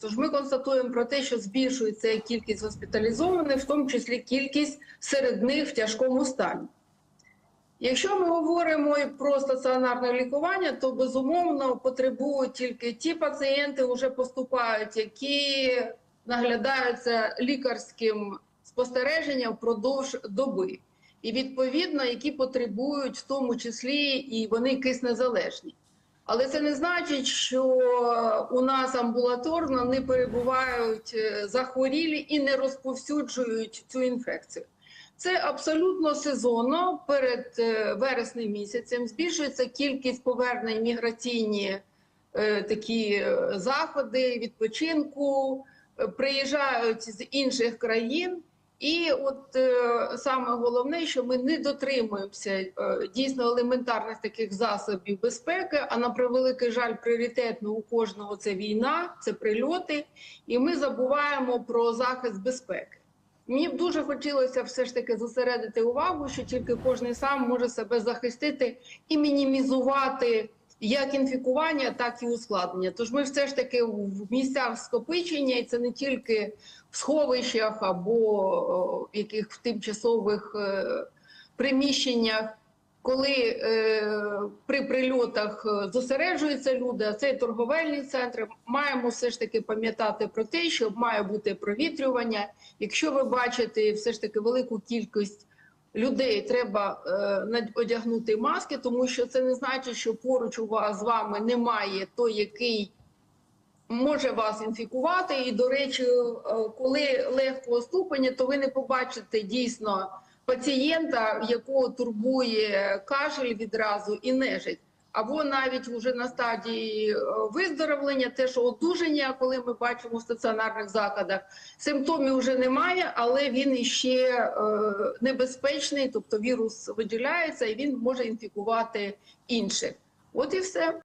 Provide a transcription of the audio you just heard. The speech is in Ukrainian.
Тож ми констатуємо про те, що збільшується кількість госпіталізованих, в тому числі кількість серед них в тяжкому стані. Якщо ми говоримо про стаціонарне лікування, то безумовно потребують тільки ті пацієнти, вже поступають, які наглядаються лікарським спостереженням впродовж доби, і відповідно, які потребують в тому числі і вони киснезалежні. Але це не значить, що у нас амбулаторно не перебувають е, захворілі і не розповсюджують цю інфекцію. Це абсолютно сезонно перед е, вереснем місяцем збільшується кількість повернень міграційні е, такі заходи відпочинку, приїжджають з інших країн. І от е, саме головне, що ми не дотримуємося е, дійсно елементарних таких засобів безпеки. А на превеликий жаль, пріоритетно у кожного це війна, це прильоти, і ми забуваємо про захист безпеки. Мені б дуже хотілося все ж таки зосередити увагу, що тільки кожен сам може себе захистити і мінімізувати як інфікування, так і ускладнення. Тож ми все ж таки в місцях скопичення, і це не тільки в сховищах або в яких в тимчасових е, приміщеннях, коли е, при прильотах е, зосереджуються люди, а це торговельні центри, маємо все ж таки пам'ятати про те, що має бути провітрювання. Якщо ви бачите все ж таки велику кількість людей, треба е, одягнути маски, тому що це не значить, що поруч у вас з вами немає той, який може вас інфікувати. І, до речі, е, коли легкого ступеня, то ви не побачите дійсно пацієнта, якого турбує кашель відразу і нежить. Або навіть вже на стадії е, виздоровлення, теж одужання, коли ми бачимо в стаціонарних закладах, симптомів вже немає, але він іще е, небезпечний, тобто вірус виділяється і він може інфікувати інших. От і все.